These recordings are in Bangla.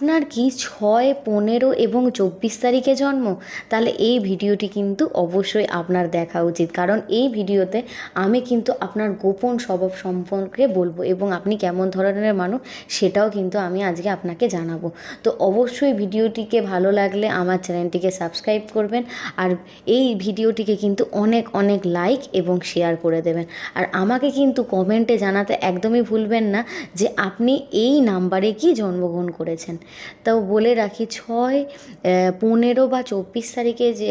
আপনার কি ছয়, পনেরো এবং চব্বিশ তারিখে জন্ম? তাহলে এই ভিডিওটি কিন্তু অবশ্যই আপনার দেখা উচিত। কারণ এই ভিডিওতে আমি কিন্তু আপনার গোপন স্বভাব সম্পর্কে বলব এবং আপনি কেমন ধরনের মানুষ সেটাও কিন্তু আমি আজকে আপনাকে জানাব। তো অবশ্যই ভিডিওটিকে ভালো লাগলে আমার চ্যানেলটিকে সাবস্ক্রাইব করবেন আর এই ভিডিওটিকে কিন্তু অনেক অনেক লাইক এবং শেয়ার করে দেবেন। আর আমাকে কিন্তু কমেন্টে জানাতে একদমই ভুলবেন না যে আপনি এই নাম্বারে কি জন্মগ্রহণ করেছেন। তাও বলে রাখি, ছয় পনেরো বা চব্বিশ তারিখে যে,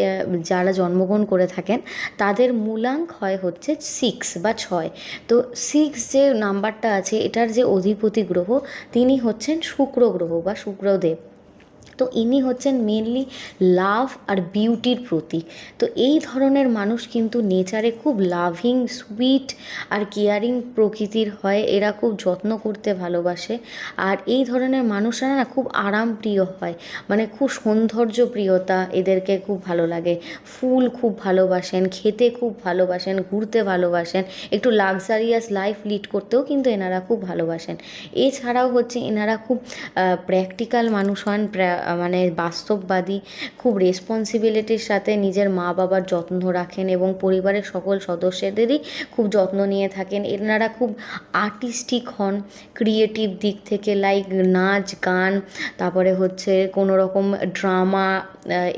যারা জন্মগ্রহণ করে থাকেন, তাদের মূলাঙ্ক হয় হচ্ছে সিক্স বা ছয়। তো সিক্স যে নাম্বারটা আছে, এটার যে অধিপতি গ্রহ, তিনি হচ্ছেন শুক্র গ্রহ বা শুক্রদেব। তো ইনি হচ্ছেন মেনলি লাভ আর বিউটির প্রতীক। তো এই ধরনের মানুষ কিন্তু নেচারে খুব লাভিং সুইট আর কেয়ারিং প্রকৃতির হয়। এরা খুব যত্ন করতে ভালোবাসে। আর এই ধরনের মানুষরা না খুব আরাম প্রিয় হয়। মানে খুব সৌন্দর্য প্রিয়তা এদেরকে খুব ভালো লাগে। ফুল খুব ভালোবাসেন, খেতে খুব ভালোবাসেন, ঘুরতে ভালোবাসেন, একটু লাক্সারিয়াস লাইফ লিড করতেও কিন্তু এনারা খুব ভালোবাসেন। এছাড়াও হচ্ছে এনারা খুব প্র্যাকটিক্যাল মানুষ হন মানে বাস্তববাদী, খুব রেসপন্সিবিলিটির সাথে নিজের মা বাবার যত্ন রাখেন এবং পরিবারের সকল সদস্যদেরই খুব যত্ন নিয়ে থাকেন। এনারা খুব আর্টিস্টিক হন ক্রিয়েটিভ দিক থেকে লাইক নাচ, গান, তারপরে হচ্ছে কোনো রকম ড্রামা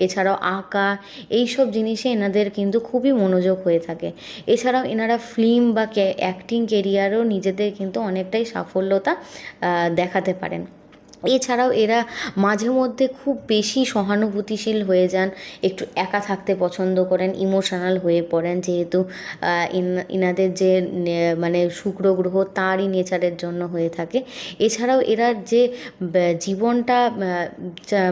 এছাড়াও আঁকা, এইসব জিনিসে এনাদের কিন্তু খুবই মনোযোগ হয়ে থাকে। এছাড়াও এনারা ফিল্ম বা অ্যাক্টিং কেরিয়ারও নিজেদের কিন্তু অনেকটাই সাফল্যতা দেখাতে পারেন। এছাড়াও এরা মাঝে মধ্যে খুব বেশি সহানুভূতিশীল হয়ে যান, একটু একা থাকতে পছন্দ করেন ইমোশনাল হয়ে পড়েন, যেহেতু ইনাদের যে মানে শুক্র গ্রহ তারই নেচারের জন্য হয়ে থাকে। এছাড়াও এরা যে জীবনটা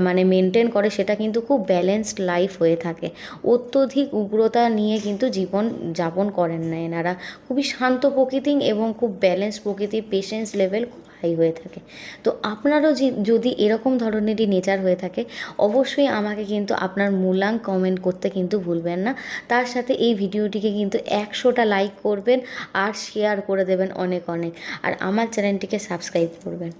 মানে মেনটেন করে সেটা কিন্তু খুব ব্যালেন্সড লাইফ হয়ে থাকে। অত্যধিক উগ্রতা নিয়ে কিন্তু জীবন যাপন করেন না এনারা। খুবই শান্ত প্রকৃতি এবং খুব ব্যালেন্স প্রকৃতির পেশেন্স লেভেল খুব হাই হয়ে থাকে। তো আপনারও যদি এরকম ধরনেরই নেচার হয়ে থাকে, অবশ্যই আমাকে কিন্তু আপনার মূল্যাঙ্ক কমেন্ট করতে কিন্তু ভুলবেন না। তার সাথে এই ভিডিওটিকে কিন্তু একশোটা লাইক করবেন আর শেয়ার করে দেবেন অনেক অনেক। আর আমার চ্যানেলটিকে সাবস্ক্রাইব করবেন।